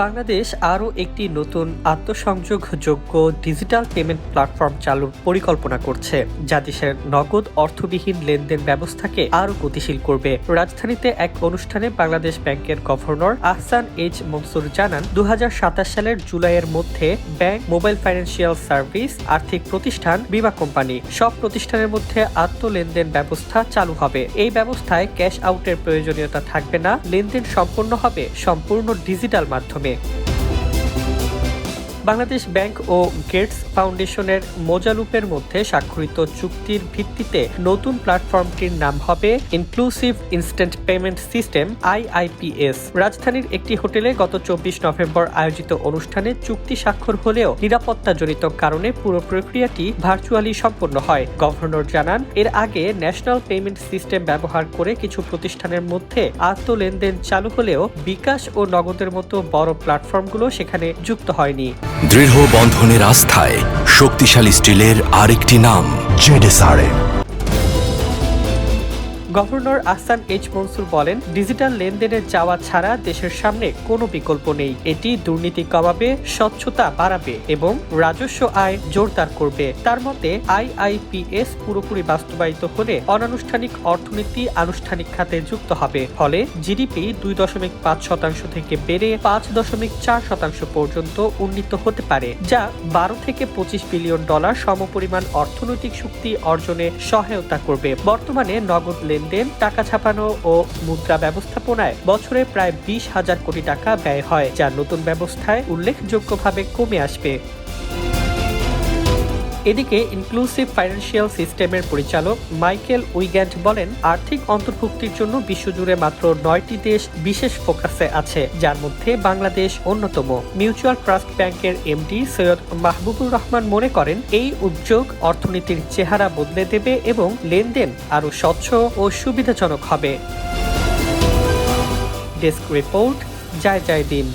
বাংলাদেশ আরও একটি নতুন আত্মসংযোগযোগ্য ডিজিটাল পেমেন্ট প্ল্যাটফর্ম চালুর পরিকল্পনা করছে, যা দেশের নগদ অর্থবিহীন লেনদেন ব্যবস্থাকে আরও গতিশীল করবে। রাজধানীতে এক অনুষ্ঠানে বাংলাদেশ ব্যাংকের গভর্নর আহসান এইচ মনসুর জানান দু হাজার সাতাশ সালের জুলাইয়ের মধ্যে ব্যাংক, মোবাইল ফাইন্যান্সিয়াল সার্ভিস, আর্থিক প্রতিষ্ঠান, বীমা কোম্পানি, সব প্রতিষ্ঠানের মধ্যে আত্ম লেনদেন ব্যবস্থা চালু হবে। এই ব্যবস্থায় ক্যাশ আউটের প্রয়োজনীয়তা থাকবে না, লেনদেন সম্পন্ন হবে, সম্পূর্ণ ডিজিটাল মাধ্যমে। থাকবে বাংলাদেশ ব্যাংক ও গেটস ফাউন্ডেশনের মোজালুপের মধ্যে স্বাক্ষরিত চুক্তির ভিত্তিতে নতুন প্ল্যাটফর্মটির নাম হবে inclusive instant payment system IIPS রাজধানীর একটি হোটেলে গত চব্বিশ নভেম্বর আয়োজিত অনুষ্ঠানে চুক্তি স্বাক্ষর হলেও নিরাপত্তাজনিত কারণে পুরো প্রক্রিয়াটি ভার্চুয়ালি সম্পন্ন হয়। গভর্নর জানান, এর আগে ন্যাশনাল পেমেন্ট সিস্টেম ব্যবহার করে কিছু প্রতিষ্ঠানের মধ্যে আত্ম লেনদেন চালু হলেও বিকাশ ও নগদের মতো বড় প্ল্যাটফর্মগুলো সেখানে যুক্ত হয়নি। দৃঢ় বন্ধনের আস্থায় শক্তিশালী স্টিলের আরেকটি নাম জেডেসআরএম গভর্নর আহসান এইচ মনসুর বলেন, ডিজিটাল লেনদেনের যাওয়া ছাড়া দেশের সামনে কোনো বিকল্প নেই। এটি দুর্নীতি কমাবে, স্বচ্ছতা বাড়াবে এবং রাজস্ব আয় জোরদার করবে। তার মতে আইআইপিএস পুরোপুরি বাস্তবায়িত হলে অনানুষ্ঠানিক অর্থনীতি আনুষ্ঠানিক খাতে যুক্ত হবে। ফলে জিডিপি দুই দশমিক পাঁচ শতাংশ থেকে বেড়ে পাঁচ দশমিক চার শতাংশ পর্যন্ত উন্নীত হতে পারে, যা বারো থেকে পঁচিশ বিলিয়ন ডলার সমপরিমাণ অর্থনৈতিক শক্তি অর্জনে সহায়তা করবে। বর্তমানে নগদ লেনদেন, টাকা ছাপানো ও মুদ্রা ব্যবস্থাপনায় বছরে প্রায় বিশ হাজার কোটি টাকা ব্যয় হয়, যা নতুন ব্যবস্থায় উল্লেখযোগ্যভাবে কমে আসবে। এদিকে ইনক্লুসিভ ফাইন্যান্সিয়াল সিস্টেমের পরিচালক মাইকেল উইগ্যান্ড বলেন, আর্থিক অন্তর্ভুক্তির জন্য বিশ্বজুড়ে মাত্র নয়টি দেশ বিশেষ ফোকাসে আছে, যার মধ্যে বাংলাদেশ অন্যতম। মিউচুয়াল ট্রাস্ট ব্যাংকের এমডি সৈয়দ মাহবুবুর রহমান মনে করেন, এই উদ্যোগ অর্থনীতির চেহারা বদলে দেবে এবং লেনদেন আরও স্বচ্ছ ও সুবিধাজনক হবে। ডেস্ক রিপোর্ট, জয় জয় দিন